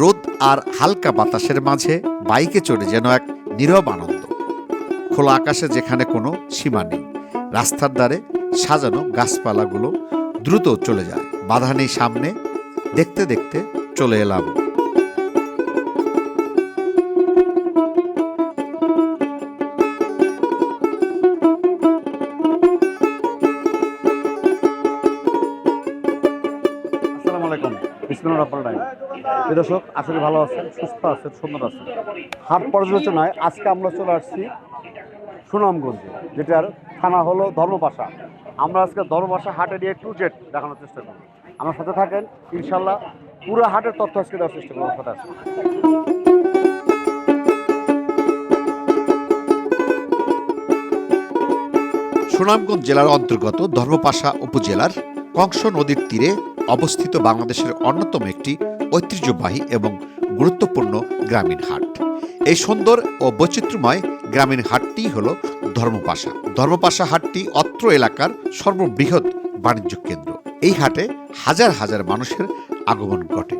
রোদ আর হালকা বাতাসের মাঝে বাইকে চড়ে যেন এক নীরব আনন্দ। খোলা আকাশে যেখানে কোনো সীমা নেই, রাস্তার দ্বারে সাজানো গাছপালাগুলো দ্রুত চলে যায়। বাধা নেই সামনে, দেখতে দেখতে চলে এলাম দর্শক আসলে ভালো আছেন, সুস্থ আছেন, সুন্দর আছেন। হাট পর্যালোচনায় আজকে আমরা চলে আসছি সুনামগঞ্জে, যেটার থানা হলো ধর্মপাশা। আমরা আজকে ধর্মপাশা হাটে নিয়ে টু জেট দেখানোর চেষ্টা করব। আমার সাথে থাকেন ইনশাল্লাহ পুরো হাটের তথ্য আজকে দেওয়ার চেষ্টা করব, সাথে আসেন। সুনামগঞ্জ জেলার অন্তর্গত ধর্মপাশা উপজেলার কংস নদীর তীরে অবস্থিত বাংলাদেশের অন্যতম একটি ঐতিহ্যবাহী এবং গুরুত্বপূর্ণ গ্রামীণ হাট। এই সুন্দর ও বৈচিত্র্যময় গ্রামীণ হাটটি হল ধর্মপাশা। ধর্মপাশা হাটটি অত্র এলাকার সর্ববৃহৎ বাণিজ্য কেন্দ্র। এই হাটে হাজার হাজার মানুষের আগমন ঘটে।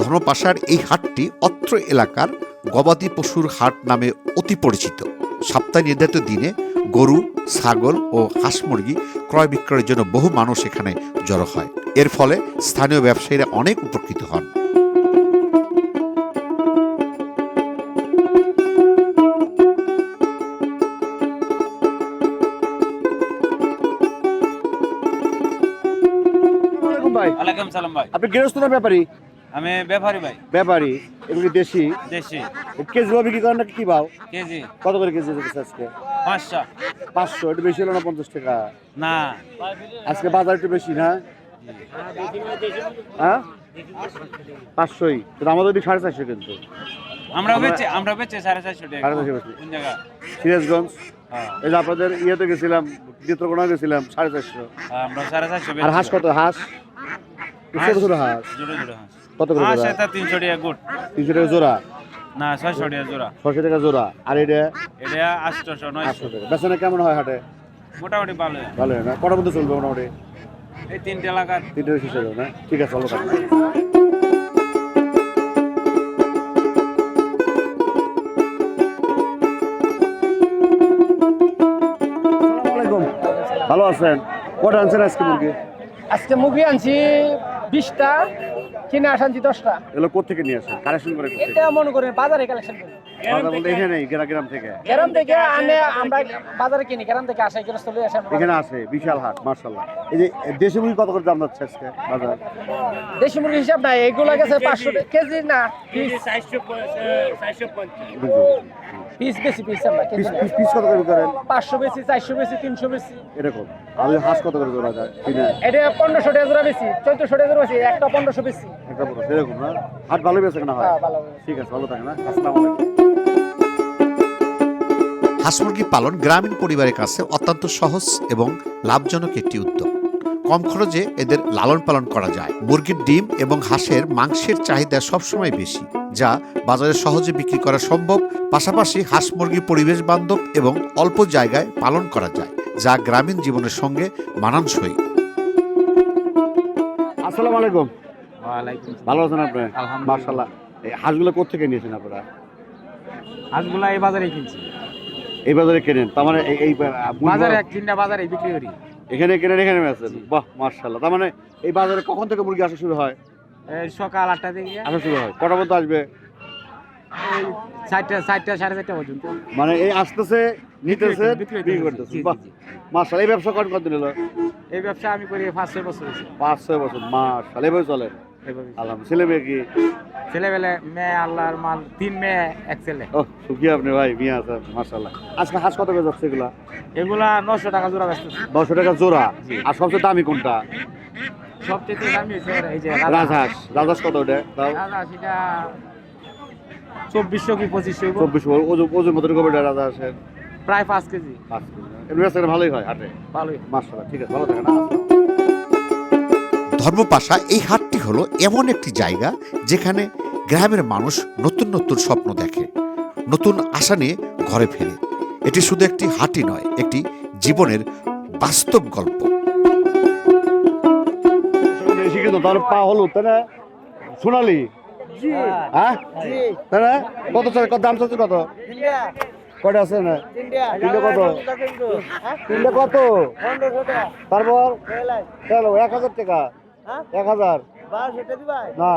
ধর্মপাশার এই হাটটি অত্র এলাকার গবাদি পশুর হাট নামে অতি পরিচিত। সপ্তাহে নির্ধারিত দিনে গরু ছাগল ও হাঁস মুরগি ক্রয় বিক্রয়ের জন্য বহু মানুষ এখানে জড়ো হয়। এর ফলে স্থানীয় ব্যবসায়ীরা অনেক উপকৃত হন। ভাই। ওয়ালাইকুম সালাম ভাই। আপনি গৃহস্থ না ব্যাপারী? আমি ব্যাপারী ভাই। ব্যাপারী এগুলি দেশি? দেশি। কেজি ভাবে বিক্রি করেন নাকি কি ভাও? কেজি। কত করে কেজি দিতেছে আজকে? পাঁচশো। পাঁচশো একটু বেশি হলো না পঞ্চাশ টাকা? না। আজকে বাজার একটু বেশি না? হ্যাঁ? পাঁচশোই। কিন্তু আমাদের ওদিকে সাড়ে চারশো কিন্তু। আমরা বেচে আমরা বেচে সাড়ে চারশো টাকা। সাড়ে চারশো জায়গা? সিরাজগঞ্জ? হ্যাঁ, এই যে আপনাদের ইয়েতে গেছিলাম চিত্রকোনা গেছিলাম সাড়ে চারশো। আমরা সাড়ে চারশো আর হাঁস কত? হাঁস? ছোট ছোট হাঁস? কত করে হাঁস তিনশো টাকা তিনশো টাকা জোড়া? না ছয়শো টাকা জোড়া। ছশো টাকা জোড়া। আর এটা এটা আটশোশো আটশো নয়শো। টাকা। বেচনে কেমন হয় হাটে? মোটামুটি ভালো। ভালো না? কটার মধ্যে চলবে মোটামুটি? এই তিনটে এলাকার। তিনটে শেষ হয়ে না? ঠিক আছে আসসালামু ভালো আছেন? কটা আনছেন আজকে মুরগি? আজকে মুরগি আনছি বিশটা। কিনে আসানছি দশটা। এগুলো কোথেকে নিয়ে আসেন? কালেকশন করে এটা মনে করেন বাজারে কালেকশন করি। বাজার বলতে এখানে গ্রাম গ্রাম থেকে। গ্রাম থেকে আনে আমরা বাজারে কিনি গ্রাম থেকে আসে চলে আসে এখানে আছে বিশাল হাট মার্শাল্লাহ এই যে দেশি মুরগি কত করে দাম যাচ্ছে আজকে বাজার? দেশি মুরগি হিসাব নাই এগুলো গেছে পাঁচশো টাকা। কেজি না পিস বেশি পিস আমরা পিস কত করে করেন? পাঁচশো বেশি চারশো বেশি তিনশো বেশি। এরকম। আর হাঁস কত করে জোড়া যায় কিনে? এটা পনেরোশো টাকা জোড়া বেশি চোদ্দশো টাকা জোড়া বেশি একটা পনেরোশো বেশি। একটা বড় সেরকম না? হাট ভালো বেছে না হয়? হ্যাঁ ভালো। ঠিক আছে ভালো থাকে না? আসসালামু আলাইকুম। হাঁস মুরগি পালন গ্রামীণ পরিবারের কাছে অত্যন্ত সহজ এবং লাভজনক একটি উদ্যোগ। কম খরচে এদের লালন পালন করা যায়। মুরগির ডিম এবং হাঁসের মাংসের চাহিদা সবসময় বেশি। যা বাজারে সহজে বিক্রি করা সম্ভব পাশাপাশি হাঁস মুরগি পরিবেশ বান্ধব এবং অল্প জায়গায় পালন করা যায় যা গ্রামীণ জীবনের সঙ্গে মানানসই। আসসালামু আলাইকুম। ভালো আছেন আপনি? মার্শাল্লাহ এই হাঁসগুলো কোথেকে নিয়েছেন আপনারা? হাঁসগুলা এই বাজারে কিনছি। এই বাজারে কেনেন? তার মানে এই- বাজারে এক তিনটা বাজারে বিক্রি করি। এখানে কেনেন এখানে বেচেন বাহ মার্শাল্লাহ তার মানে এই বাজারে কখন থেকে মুরগি আসা শুরু হয়? সকাল আটটা থেকে। আসা শুরু হয়। কটা মতো আসবে? এই চারটা চারটা সাড়ে চারটা পর্যন্ত। মানে এই আসতেছে নিতেছে বিক্রি। করতেছে। মার্শাল্লাহ এই ব্যবসা করেন কতদিন হলো? এই ব্যবসা আমি করি পাঁচ ছয় বছর পাঁচ ছয় বছর। মার্শাল এভাবে চলে? আলহাম ছেলে মেয়ে কি? ছেলেবেলে মেয়ে আল্লাহর মাল তিন মেয়ে এক ছেলে। ও সুখী আপনি ভাই মিয়া আছেন মার্শাল্লাহ আজকে হাঁস কত করে যাচ্ছে এগুলা? এগুলা নশো টাকা জোড়া ব্যস্ত নশো টাকা জোড়া। আর সবচেয়ে দামি কোনটা? সবচেয়ে দামি হয়েছে এই যে রাজহাঁস। রাজহাঁস। কত ওটা? রাজহাঁস এটা চব্বিশশো কি পঁচিশশো ওজন ওজন মতো কবে রাজহাঁসের? প্রায় পাঁচ কেজি। পাঁচ কেজি। ভালোই হয় হাটে? ভালোই। ঠিক আছে ভালো থাকে না ধর্মপাশা এই হাটটি হলো এমন একটি জায়গা যেখানে গ্রামের মানুষ নতুন নতুন স্বপ্ন দেখে নতুন আশা নিয়ে ঘরে ফেরে। এটি শুধু একটি হাঁটি নয় একটি জীবনের বাস্তব গল্প। শিক্ষিত তার পা হলুদ তাই না? সোনালি? হ্যাঁ? তাই না? কত দাম চাচ্ছে কত? কয়টা আছে না তিনটে। কত? তিনটে কত? তারপর? চলো এক হাজার টাকা। এক হাজার। না।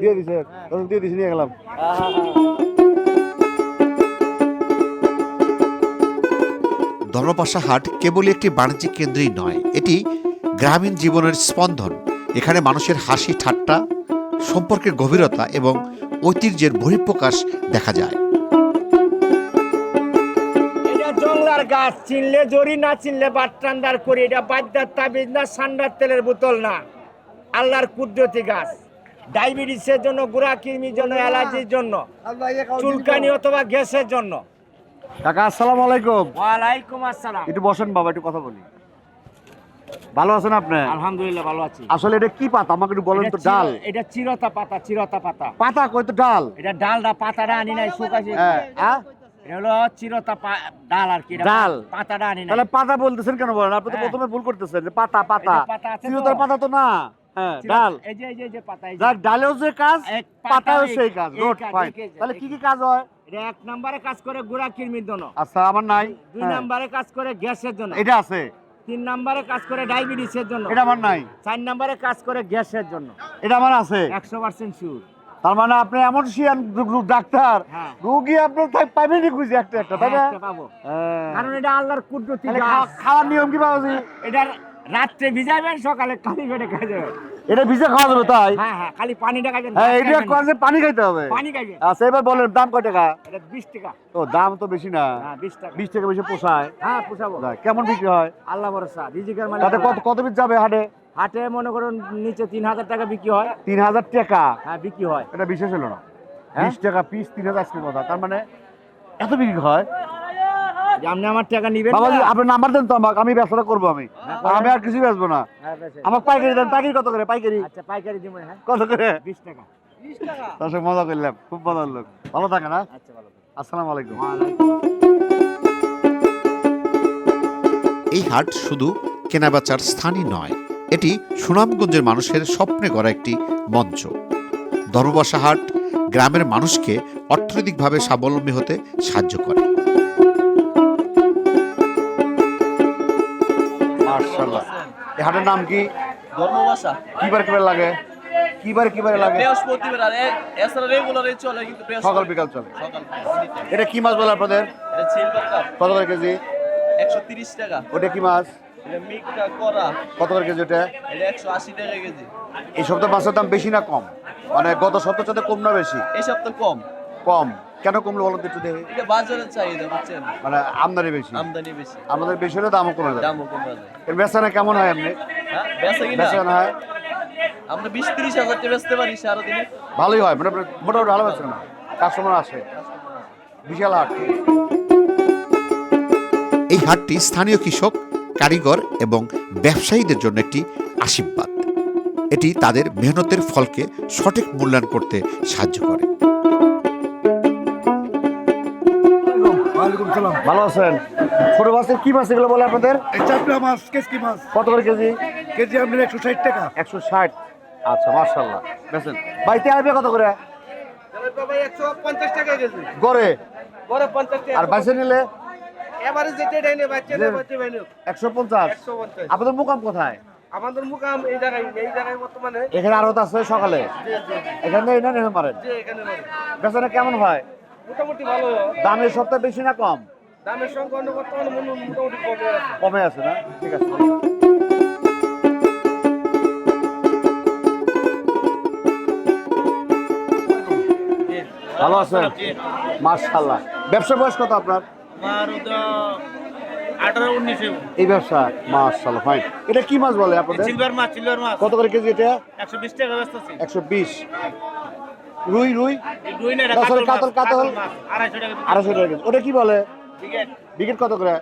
দিয়ে দিছে। তখন দিয়ে দিছি নিয়ে গেলাম। ধর্মপাশা হাট কেবলই একটি বাণিজ্যিক কেন্দ্রই নয় এটি গ্রামীণ জীবনের স্পন্দন। এখানে মানুষের হাসি ঠাট্টা সম্পর্কের গভীরতা এবং ঐতিহ্যের বহিঃপ্রকাশ দেখা যায়। জংলার গাছ চিনলে জরি না চিনলে বাট্টান্ডার করি। এটা বাদ্যার তাবিজ না সান্ডার তেলের বোতল না আল্লাহর কুদরতি গাছ। ডায়াবেটিসের জন্য গুড়া কৃমির জন্য অ্যালার্জির জন্য চুলকানি অথবা গ্যাসের জন্য। কাকা আসসালামু আলাইকুম। ওয়ালাইকুম আসসালাম। একটু বসেন বাবা একটু কথা বলি। ভালো আছেন আপনি? আলহামদুলিল্লাহ ভালো আছি। আসলে এটা কি পাতা? আমাকে একটু বলেন তো ডাল। এটা চিরতা পাতা চিরতা পাতা। পাতা কই তো ডাল? এটা ডালটা পাতাটা আনি নাই শুকাছি হ্যাঁ। হলো চিরতা ডাল আর কি এটা ডাল। পাতাটা আনি নাই। তাহলে পাতা বলতেছেন কেন বলেন? আপনি তো হ্যাঁ। প্রথমে ভুল করতেছেন যে পাতা পাতা এটা পাতা। আছে তো? চিরতার পাতা তো না। হ্যাঁ ডাল। এই যে এই যে পাতা এই যে। যাক ডালেও যে কাজ পাতাও পাতাও সেই কাজ। গুড ফাইন তাহলে কি কি কাজ। হয়? এটা এক নম্বরে কাজ করে গুড়া কিরমির জন্য আচ্ছা আমার নাই। দুই হ্যাঁ। নম্বরে কাজ করে গ্যাসের জন্য এটা আছে। তিন নম্বরে কাজ করে ডায়াবেটিসের জন্য। এটা আমার নাই। চার নম্বরে কাজ করে গ্যাসের জন্য। এটা আমার আছে। একশো পার্সেন্ট শিওর তার মানে আপনি এমন শিয়ান ডাক্তার হ্যাঁ। রুগী আপনি তাই পাইবেনই খুঁজে একটা একটা তাই না? পাবো। হ্যাঁ। কারণ এটা আল্লাহর কুদরতি খাওয়ার নিয়ম কি বাবাজি? এটা রাত্রে ভিজাবেন সকালে খালি পেটে খাই যাবেন এটা ভিজে খাওয়া যাবে তাই? হ্যাঁ হ্যাঁ খালি পানিটা খাইবেন হ্যাঁ এটা না। পানি খাইতে হবে। পানি খাইবেন আচ্ছা এবার বলেন দাম কয় টাকা? এটা বিশ টাকা। তো দাম তো বেশি না। হ্যাঁ বিশ টাকা। বিশ টাকা বেশি পোষায়। হ্যাঁ পোষাবো। কেমন বিক্রি হয়? আল্লাহ ভরসা রিজিকের মানে তাতে কত কত পিস যাবে হাটে? হাটে মনে করুন নিচে তিন হাজার টাকা বিক্রি হয়। তিন হাজার টাকা? হ্যাঁ বিক্রি হয়। এটা বিশেষ হলো না। হ্যাঁ? বিশ টাকা পিস তিন হাজার আজকের কথা। তার মানে এত বিক্রি হয়? যে আপনি আমার টাকা নিবেন বাবা? আপনার নাম্বার দেন তো আমাকে আমি ব্যবসাটা করব আমি। হ্যাঁ, আমি আর কিছু বেচবো না। হ্যাঁ, আমার পাইকারি দেন পাইকারি কত করে পাইকারি? আচ্ছা পাইকারি দিব হ্যাঁ। কত করে? বিশ টাকা। তার সঙ্গে মজা করলাম খুব ভালো লোক। ভালো থাকে না? আচ্ছা ভালো আসসালামু আলাইকুম। এই হাট শুধু কেনাবেচার স্থানই নয় এটি সুনামগঞ্জের মানুষের স্বপ্নে গড়া একটি মঞ্চ। ধর্মবাসা হাট গ্রামের মানুষকে অর্থনৈতিকভাবে স্বাবলম্বী হতে সাহায্য করে। মার্শাল্লাহ এই হাটের নাম কি? ধর্মভাষা কিবার কিবার লাগে? কিবারে কিবারে লাগে? বৃহস্পতিবার আর এছাড়া রেগুলারই চলে কিন্তু সকাল বিকাল চলে। সকাল এটা কি মাছ বলে আপনাদের? এটা সিলভার কাপ কত করে কেজি? একশো তিরিশ টাকা। ওটা কি মাছ? এটা মিটকা করা। কত করে কেজি ওটা? এটা একশো আশি টাকা কেজি। এই সপ্তাহে মাছের দাম বেশি না কম? মানে গত সপ্তাহের সাথে কম না বেশি? এই সপ্তাহ কম। কম। কেন কমলো বলুন তো একটু দেখি। এটা বাজারের চাহিদা বুঝছেন? মানে আমদানি বেশি। আমদানি বেশি। আমাদের বেশি হলে দামও কমে যায় দামও কমে যায় এর বেচানা কেমন হয় আপনি? হ্যাঁ বেচা কিনা? বেচানা হয়? আমরা বিশ তিরিশ হাজার টাকা বেচতে পারি সারাদিনে। ভালোই হয় মানে মোটামুটি ভালো বেচানা কাস্টমার আসে। বিশাল হাট। এই হাটটি স্থানীয় কৃষক কারিগর এবং ব্যবসায়ীদের জন্য একটি আশীর্বাদ। এটি তাদের মেহনতের ফলকে সঠিক মূল্যায়ন করতে সাহায্য করে। সালাম ভালো আছেন? ছোট মাছের কি মাছ এগুলো বলে আপনাদের? এই চাপড়া মাছ কেসকি মাছ। কত করে কেজি? কেজি আপনার একশো ষাট টাকা। একশো ষাট। আচ্ছা মার্শাল্লাহ বেছেন বাড়িতে আসবে কত করে? একশো পঞ্চাশ টাকা কেজি। গড়ে? পরে পঞ্চাশ আর বাইসে নিলে? একশো পঞ্চাশ। আপনাদের মুকাম কোথায়? আমাদের মুকাম এই জায়গায় এই জায়গায় বর্তমানে। এখানে আরত আছে সকালে? এখানে পারেন? এখানে বেচারা কেমন হয়? মোটামুটি ভালো। দামের সপ্তাহে বেশি না কম? দামের সঙ্গে অন্য বর্তমানে মোটামুটি কমে আছে। কমে আছে না? ঠিক আছে। ভালো আছেন? মার্শাল্লাহ ব্যবসা বয়স কত আপনার? এই ব্যবসা? মার্শাল্লাহ ফাইন এটা কি মাছ বলে আপনাদের? সিলভার মাছ সিলভার মাছ। কত করে কেজি এটা? একশো বিশ টাকা একশো বিশ। রুই রুই? sorry, কাতল, কাতল। আড়াইশো টাকা টাকা ওটা কি বলে? বিকেট। কত করে?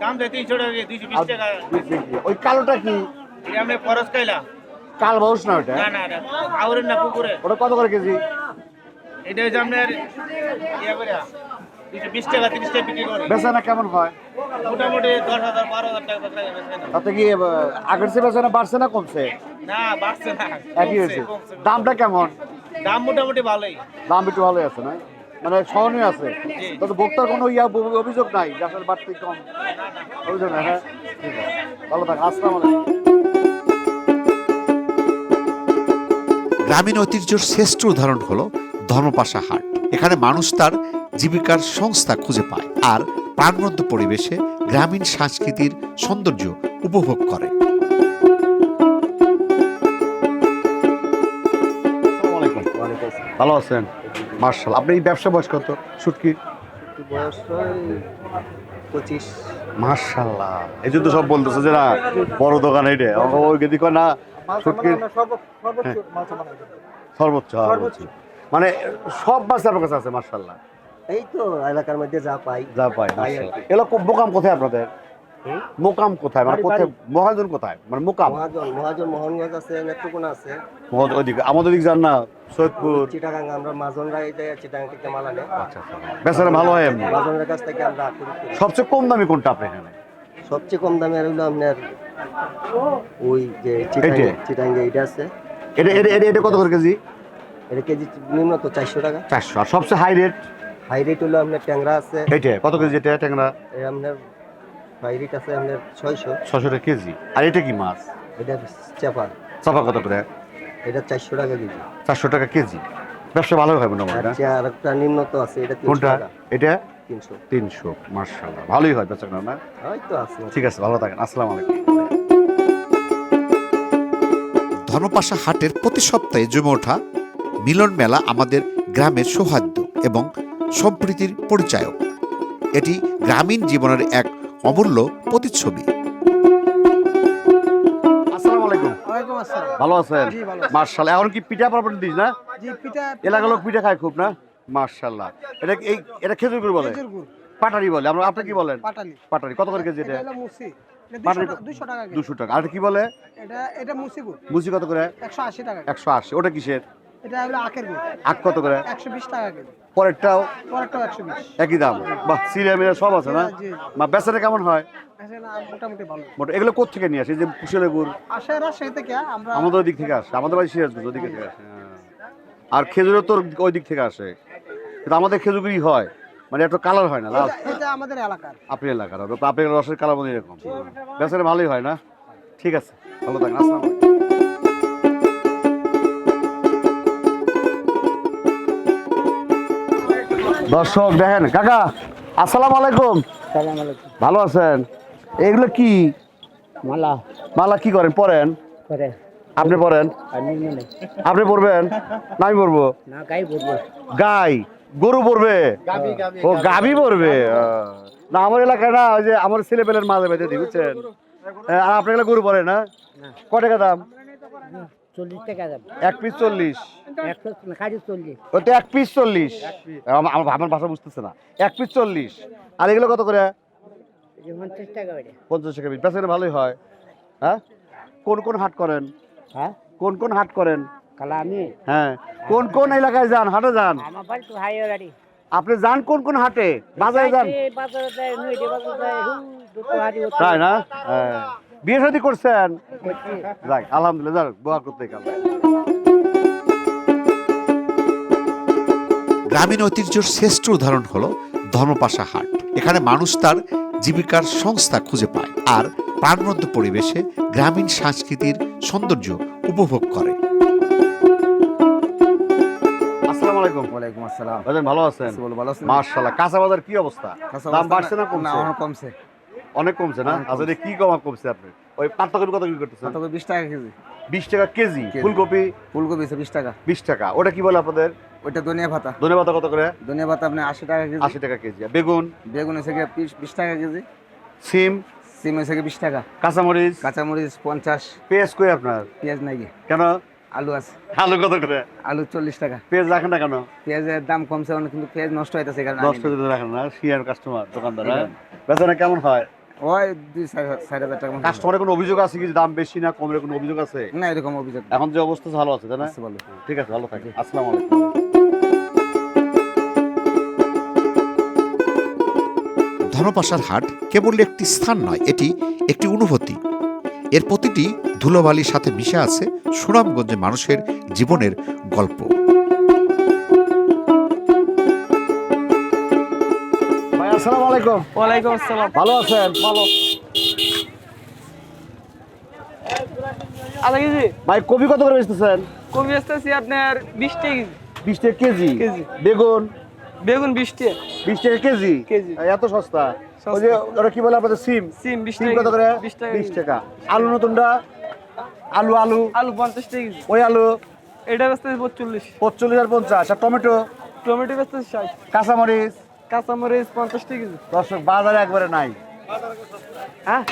দাম দেয় তিনশো টাকা দুইশো বিশ টাকা। বিক্রি কি? ওই কালোটা কি? আমরা খরচ কাল বাউস না ওটা না না না আউরের না পুকুরে। ওটা কত করে কেজি? এটা হচ্ছে আপনার ইয়ে করে দুইশো বিশ টাকা তিরিশ টাকা বিক্রি করে। বেচানা কেমন হয়? মোটামুটি দশ হাজার বারো হাজার টাকা বেচা যায়, বেচা যায়। তাতে কি আগের চেয়ে বেচানা বাড়ছে না কমছে? না বাড়ছে না একই কমছে, হয়েছে দামটা কেমন? দাম মোটামুটি ভালোই। দাম একটু ভালোই আছে না? মানে আছে। জি। তবে ভোক্তার কোনো ইয়া অভিযোগ নাই আসলে বাড়তি কম? অভিযোগ নাই হ্যাঁ? ঠিক আছে। ভালো থাক আসসালামু আলাইকুম। গ্রামীণ ঐতিহ্যের শ্রেষ্ঠ উদাহরণ হলো ধর্মপাশা হাট। এখানে মানুষ তার জীবিকার সংস্থা খুঁজে পায় আর প্রাণবন্ত পরিবেশে গ্রামীণ সংস্কৃতির সৌন্দর্য উপভোগ করে। ভালো আছেন? মার্শাল আপনি এই ব্যবসা বয়স কত? পঁচিশ মার্শাল্লাহ এই জন্য সব বলতেছে যে না বড় দোকান এইটা। ওই গেদি কয় না শুটকির হ্যাঁ। সর্বোচ্চ হ্যাঁ, সর্বোচ্চ। মানে সব মাছ আপনার কাছে আছে মার্শাল্লাহ এই তো এলাকার মধ্যে যা পাই। যা পাই এগুলো খুব মোকাম কোথায় আপনাদের? মোকাম কোথায়? মানে কোথায় মহাজন কোথায়? মানে মোকাম? মহাজন মহাজন মোহনগঞ্জ আছে নেত্রকোনা আছে। মহাজন ওইদিকে। আমাদের দিকে যান না সৈয়দপুর। চিটাগাং আমরা মাজনরা এই যে চিটাগাং থেকে মাল আনে। আচ্ছা আচ্ছা বেচারা ভালো হয় এমনি? মাজনের কাছ থেকে আমরা সবচেয়ে কম দামি কোনটা আপনি এখানে? সবচেয়ে কম দামে হলো আপনার ওই যে চিটাঙ্গে এইটা? চিটাঙ্গে এইটা আছে। এটা এটা এটা- এটা কত করে কেজি? এটা কেজি নিম্ন তো চারশো টাকা। চারশো। আর সবচেয়ে হাই রেট হাই রেট হলো আপনার ট্যাংরা আছে। এইটা কত কেজি এটা ট্যাংরা? এই আপনার হাই রেট আছে আপনার ছয়শো। ছশো টাকা কেজি। আর এটা কি মাছ? এটা চেপা। চাপা কত করে? এটা চারশো টাকা কেজি। চারশো টাকা কেজি। ব্যবসা ভালো আর মোটামুটি না? যে আরেকটা নিম্ন তো আছে এটা কোনটা? এটা? তিনশো। তিনশো মার্শাল্লাহ ভালোই হয় বেচা না? হয়তো আছে। ঠিক আছে ভালো থাকেন। আসসালামু আলাইকুম। ধর্মপাশা হাটের প্রতি সপ্তাহে জমে ওঠা মিলন মেলা আমাদের গ্রামের সৌহার্দ্য এবং সম্প্রীতির পরিচায়ক। এটি গ্রামীণ জীবনের এক অমূল্য প্রতিচ্ছবি। আসসালামু আলাইকুম। ওয়ালাইকুম আসসালাম। ভালো আছেন। মার্শাল্লাহ এখন কি পিঠা পারবেন দিস না? এলাকার লোক পিঠা খায় খুব না? মার্শাল্লাহ এটা এই এটা খেজুর গুড় বলে পাটারি বলে। আমরা আপনি কি বলেন? পাটারি। কত করে কেজি এটা এটা? হলো মুসি। এটা পাটালি 200 200 টাকা কেজি। দুশো টাকা। আর কি বলে? এটা এটা মুসি কত করে? 180 টাকা একশো আশি। ওটা কিসের? এটা আখের আখ কত করে? 120 টাকা কেজি। পরেরটাও পরেরটাও 120 একই দাম। বাহ সিরিয়া মিরিয়া সব আছে না। মা বেচাটা কেমন হয়? না, মোটামুটি ভালো। মোটা এগুলো কোথা থেকে নিয়ে আসে? যে কুশলের গুড়? আসে রাজশাহী থেকে আমরা আমাদের দিক থেকে আসে। আমাদের বাড়ি সিরাজগঞ্জ ওদিকে থেকে আসে হ্যাঁ। আর খেজুরও তোর ওই দিক থেকে আসে। কিন্তু আমাদের খেজুরগুলি হয়। মানে একটু কালার হয় না লাল। এটা- এটা আমাদের এলাকার। আপনি এলাকার আপনি রসের কালার মনে এরকম। বেচারা ভালোই হয় না? ঠিক আছে ভালো থাকেন। আসসালাম দর্শক দেখেন কাকা আসসালামু আলাইকুম ভালো আছেন এগুলো কি মালা মালা কি করেন পরেন আপনি পরেন আপনি পরবেন না আমি পড়ব না গাই বলব গাই গরু পড়বে ও গাভি পরবে না আমার এলাকায় না ওই যে আমার ছেলে পেলের মাঝে বেঁধে দিই বুঝছেন আর আপনার গরু পড়ে না ক টাকা দাম চল্লিশ টাকা দাম। এক পিস চল্লিশ। ওটা এক পিস চল্লিশ। আমার ভাষা বুঝতেছে না। এক পিস চল্লিশ। আর এগুলো কত করে? পঞ্চাশ টাকা ওইটা পঞ্চাশ টাকা পিস। বেচারে ভালোই হয়। হ্যাঁ? কোন কোন হাট করেন? হ্যাঁ? কোন কোন হাট করেন? হ্যাঁ। কোন কোন এলাকায় যান? হাটে যান? আমার বাড়ি তো হাই আপনি যান কোন কোন হাটে? বাজারে যান। তাই না? হ্যাঁ। বিয়ে শাদী করছেন? করছি। যাক আলহামদুলিল্লাহ যাক দোয়া করতে গেল গ্রামীণ ঐতিহ্যের শ্রেষ্ঠ উদাহরণ হলো ধর্মপাশা হাট। এখানে মানুষ তার জীবিকার সংস্থা খুঁজে পায় আর প্রাণবন্ত পরিবেশে গ্রামীণ সংস্কৃতির সৌন্দর্য উপভোগ করে। আসসালামু আলাইকুম। ওয়ালাইকুম আসসালাম। ভালো আছেন? ভালো আছেন মার্শাল্লাহ কাঁচা বাজার কি অবস্থা? কাঁচা দাম বাড়ছে না না কমছে? কমছে। অনেক কমছে না? অনেক আচ্ছা কি কমা কমছে আপনি? ওই পাত্তাকপি কত কি করতেছেন? তবে বিশ টাকা কেজি। বিশ টাকা কেজি। ফুলকপি? ফুলকপি বিশ টাকা। বিশ টাকা। ওটা কি বলে আপনাদের? ওইটা ধনিয়া ধনে পাতা কত করে? ধনিয়া পাতা আপনি আশি টাকা কেজি। আশি টাকা কেজি। বেগুন? বেগুন গিয়ে বিশ টাকা কেজি। সিম? সিম গিয়ে বিশ টাকা। কাঁচামরিচ? কাঁচামরিচ পঞ্চাশ। পেঁয়াজ কই আপনার? পেঁয়াজ নাকি কেন? আলু আছে। আলু কত করে? আলু চল্লিশ টাকা। পেঁয়াজ রাখেন না কেন? পেঁয়াজের দাম কমছে অনেক কিন্তু পেঁয়াজ নষ্ট হইতেছে এই কারণে দশ আনি নি। কেজি রাখেন না। কাস্টমার দোকানদার হ্যাঁ? বেচারা কেমন হয়? ওই দুই চার চার হাজার টাকা কাস্টমারের কোনো অভিযোগ আছে কি দাম বেশি না কমের কোনো অভিযোগ আছে? না এরকম অভিযোগ এখন যে অবস্থা ভালো আছে তাই না? আছে ঠিক আছে ভালো থাকে আসসালামু আলাইকুম। ধনপাশার হাট কেবল একটি স্থান নয় এটি একটি অনুভূতি। এর প্রতিটি ধুলোবালির সাথে মিশে আছে সুনামগঞ্জে মানুষের জীবনের গল্প। আসসালামু আলাইকুম। ওয়ালাইকুম আসসালাম। ভালো আছেন? ভালো। আধা কেজি? ভাই কবি কত করে বেচতেছেন? কবি আসতেছি আপনার বিশ টাকা কেজি। বিশ টাকা কেজি? কেজি। বেগুন? বেগুন বিশ টাকা। বিশ টাকা কেজি? কেজি। এত সস্তা। ওই যে ওরা কি বলে আপনাদের সিম? সিম বিশ টাকা কত করে? বিশ টাকা বিশ টাকা। আলু নতুনটা? আলু আলু? আলু পঞ্চাশ টাকা কেজি। ওই আলু? এটা বেচতেছি পঁচল্লিশ। পঁচল্লিশ আর পঞ্চাশ। আর টমেটো? টমেটো বেচতেছি ষাট। কাঁচামরিচ? কাঁচামরিচ পঞ্চাশ টাকা কেজি দর্শক বাজারে একবারে নাই। হ্যাঁ?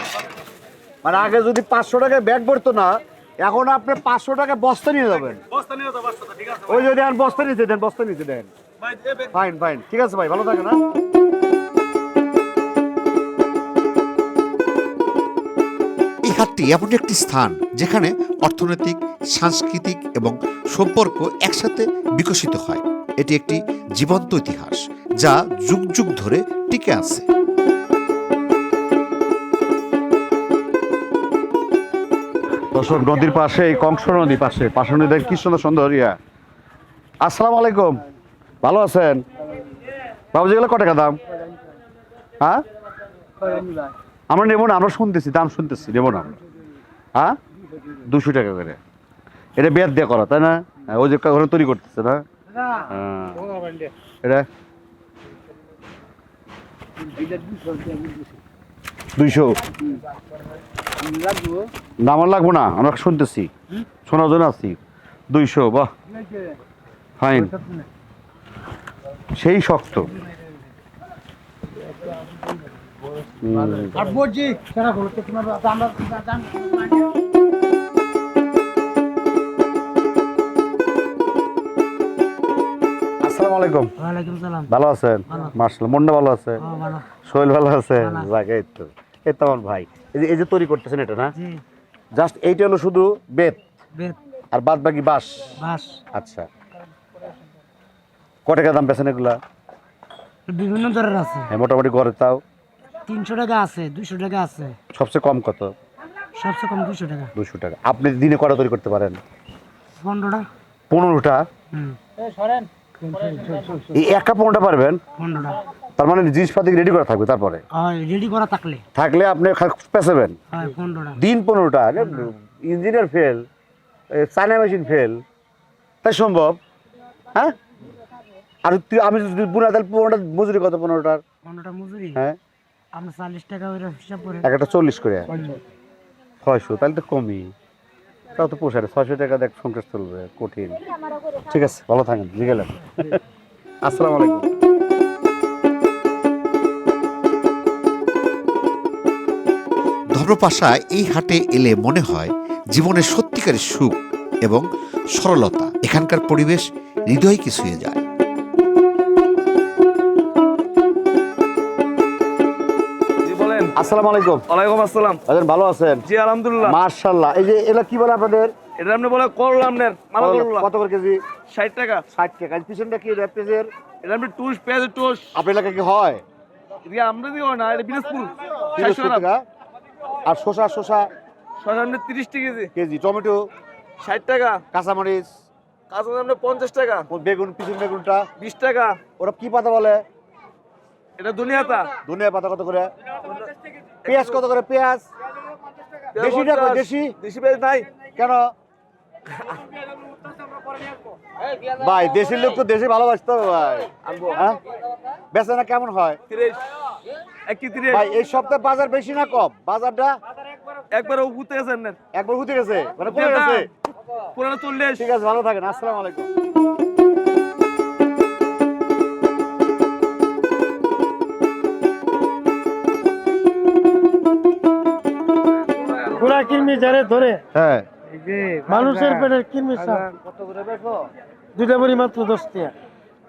মানে আগে যদি পাঁচশো টাকায় ব্যাগ পড়তো না এখন আপনি পাঁচশো টাকা বস্তা নিয়ে যাবেন। ওই যদি দেন বস্তা নিতে দেন বস্তা নিতে দেন। ফাইন ফাইন ঠিক আছে ভাই ভালো থাকে না এই হাটটি এমন একটি স্থান যেখানে অর্থনৈতিক সাংস্কৃতিক এবং সম্পর্ক একসাথে বিকশিত হয়। এটি একটি জীবন্ত ইতিহাস। যা যুগ যুগ ধরে টিকে আছে। নদীর পাশে এই কংস নদী পাশে পাশে নদী দেখেন কি সুন্দর সুন্দর ইয়া। আসসালামু আলাইকুম। ভালো আছেন? বাবুজি গেলে ক টাকা দাম? হ্যাঁ? আমরা নেব না আমরা শুনতেছি দাম শুনতেছি নেব না আমরা। হ্যাঁ? দুশো টাকা করে। এটা বেদ দিয়ে করা তাই না? হ্যাঁ, ওই যে ঘরে তৈরি করতেছে না? হ্যাঁ। এটা দুইশো? না আমার লাগবো না, আমরা শুনতেছি। শোনার জন্য আছি। দুইশো, বাহ। ফাইন। সেই শক্ত। হুম। আসসালামু আলাইকুম। ওয়ালাইকুম সালাম। ভালো আছেন? মনটা ভালো আছে? ভালো। শরীর ভালো আছে? তো। এই তো আমার ভাই। এই যে এই যে তৈরি করতেছেন এটা না? জাস্ট এইটা হলো শুধু বেত? বেত। আর বাদ বাকি বাস বাস আচ্ছা। ক টাকা দাম পেছেন এগুলা? বিভিন্ন ধরনের আছে। হ্যাঁ মোটামুটি ঘরে তাও। তিনশো টাকা আছে দুইশো টাকা আছে। সবচেয়ে কম কত? সবচেয়ে কম দুশো টাকা। দুশো টাকা। আপনি দিনে কটা তৈরি করতে পারেন? পনেরোটা। পনেরোটা? হুম। এই একা পনেরোটা পারবেন? পনেরোটা। তার মানে জিনিসপাতি রেডি করা থাকবে তারপরে? রেডি করা থাকলে। থাকলে আপনি পেঁচাবেন। দিন পনেরোটা engineer fail China machine fail তাই সম্ভব? হ্যাঁ? আর তুই আমি যদি বুনা তাহলে পনেরোটা মজুরি কত পনেরোটার? পনেরোটা মজুরি? হ্যাঁ। আপনার চল্লিশ টাকা হিসাব করে একটা চল্লিশ করে। ছয়শো তাহলে তো কমই। তাও তো পোষায় ছয়শো টাকা দেখ সংসার চলবে, কঠিন। ঠিক আছে, ভালো থাকেন গেলাম আসসালামু আলাইকুম। ধর্মপাশা এই হাটে এলে মনে হয় জীবনের সত্যিকারের সুখ এবং সরলতা। এখানকার পরিবেশ হৃদয় কিছুয়ে যায়। আসসালামু আলাইকুম। ওয়ালাইকুম আসসালাম। ভালো আছেন? জি আলহামদুলিল্লাহ। মার্শাল্লাহ এই যে এটা কি বলে আপনাদের? এটা আপনি বলে করলা আপনার মালা করলা কত করে কেজি? ষাট টাকা। ষাট টাকা। এই পিছনটা কি র্যাপেজের এটা আপনি টুস পেঁয়াজ টুস। আপনার এলাকায় কি হয়? এদিকে আমরা হয় না এটা টাকা আর শসা শসা? ছশো আপনি তিরিশ টাকা কেজি। KG tomato? ষাট টাকা। কাঁচামরিচ? কাঁচা আপনি পঞ্চাশ টাকা। বেগুন পিছন বেগুনটা? বিশ টাকা। ওরা কি পাতা বলে? এটা দুনিয়াতা ধনিয়া পাতা। কত করে? পেঁয়াজ কত করে পেঁয়াজ? দেশি না দেশি? দেশি পেঁয়াজ নাই। কেন? ভাই দেশের লোক তো দেশে ভালোবাসতে হবে ভাই। হ্যাঁ? বেচানা কেমন হয়? ভাই এই সপ্তাহে বাজার বেশি না কম? বাজারটা? একবারে উপতে গেছে একবার উঠে গেছে? মানে কমে গেছে? পুরানো চল্লিশ। ঠিক আছে ভালো থাকেন। আসসালামু আলাইকুম। যারে ধরে হ্যাঁ। মানুষের পেটের কিনবি দুটা বড়ি মাত্র দশ টাকা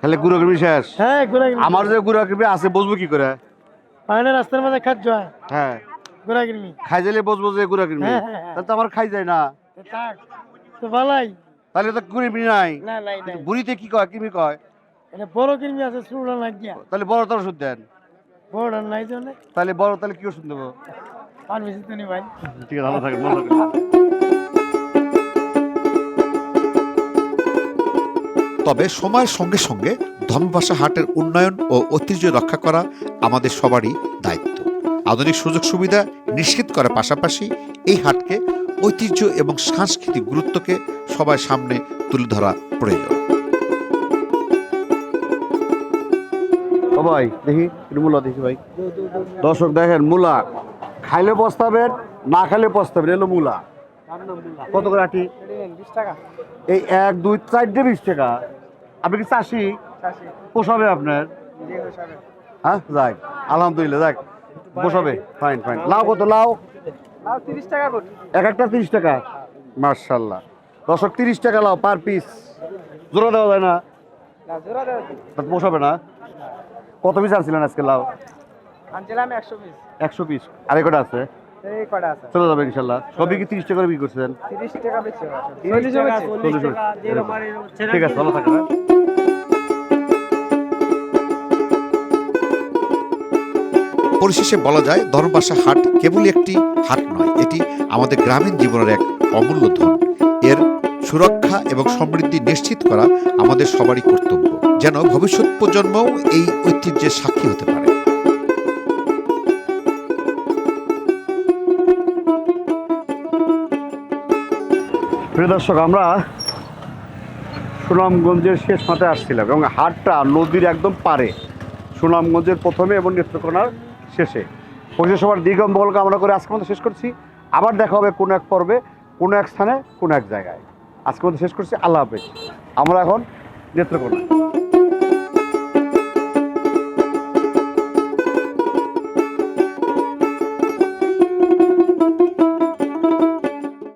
তাহলে গুঁড়ো শেষ? হ্যাঁ আমার যে গুঁড়ো আছে বুঝব কি করে? পায়না রাস্তার মাঝে খাদ্য হয়। হ্যাঁ। খাই যাইলে বুঝব যে গুঁড়ো হ্যাঁ, হ্যাঁ। তাহলে তো আমার খাই যায় না। তো ভালাই তাহলে তো নাই। না নাই নাই। বুড়িতে কি কয় কিনবি কয়? এটা বড় কিনবি আছে লাগিয়া তাহলে বড় তোর ওষুধ দেন। বড় নাই তাহলে বড় তাহলে কি ওষুধ দেবো? আর বেশি তো নি ভাই। ঠিক আছে ভালো থাকেন ভালো থাকেন। তবে সময়ের সঙ্গে সঙ্গে ধর্মভাষা হাটের উন্নয়ন ও ঐতিহ্য রক্ষা করা আমাদের সবারই দায়িত্ব। আধুনিক সুযোগ সুবিধা নিশ্চিত করার পাশাপাশি এই হাটকে ঐতিহ্য এবং সাংস্কৃতিক গুরুত্বকে সবার সামনে তুলে ধরা প্রয়োজন। ও ভাই দেখি মূলা দেখি ভাই। দর্শক দেখেন মূলা। খাইলে পস্তাবেন না খাইলে পস্তাবেন। এলো মূলা। কত করে আটি? এই এক দুই চারটে বিশ টাকা। আপনি কি চাষি? পোষাবে আপনার? হ্যাঁ যাক আলহামদুলিল্লাহ যাক পোষাবে। ফাইন ফাইন লাউ কত লাউ এক একটা তিরিশ টাকা? মার্শাল্লাহ দর্শক তিরিশ টাকা লাও পার পিস জোড়া দেওয়া যায় না? পোষাবে না? কত পিস আনছিলেন আজকে লাউ আনছিলাম একশো পিস। একশো পিস। আরে কটা আছে? এই কটা আছে। চলে যাবে ইনশাল্লাহ। সবই কি তিরিশ টাকা বিক্রি করছেন? তিরিশ টাকা বেচছে চল্লিশ ঠিক আছে ভালো থাকেন? পরিশেষে বলা যায় ধর্মবাসা হাট কেবল একটি হাট নয় এটি আমাদের গ্রামীণ জীবনের এক অমূল্য ধন। এর সুরক্ষা এবং সমৃদ্ধি নিশ্চিত করা আমাদের সবারই কর্তব্য যেন ভবিষ্যৎ প্রজন্মও এই ঐতিহ্যের সাক্ষী হতে পারে। প্রিয় দর্শক, আমরা সুনামগঞ্জের শেষ মাথায় আসছিলাম এবং হাটটা নদীর একদম পারে সুনামগঞ্জের প্রথমে এবং নেত্রকোনার শেষে। পরিষদ সবার দীর্ঘম আমরা করে আজকে মতো শেষ করছি। আবার দেখা হবে কোনো এক পর্বে, কোনো এক স্থানে, কোনো এক জায়গায়। আজকে মতো শেষ করছি। আল্লাহ হাফেজ। আমরা এখন নেত্রকোনা।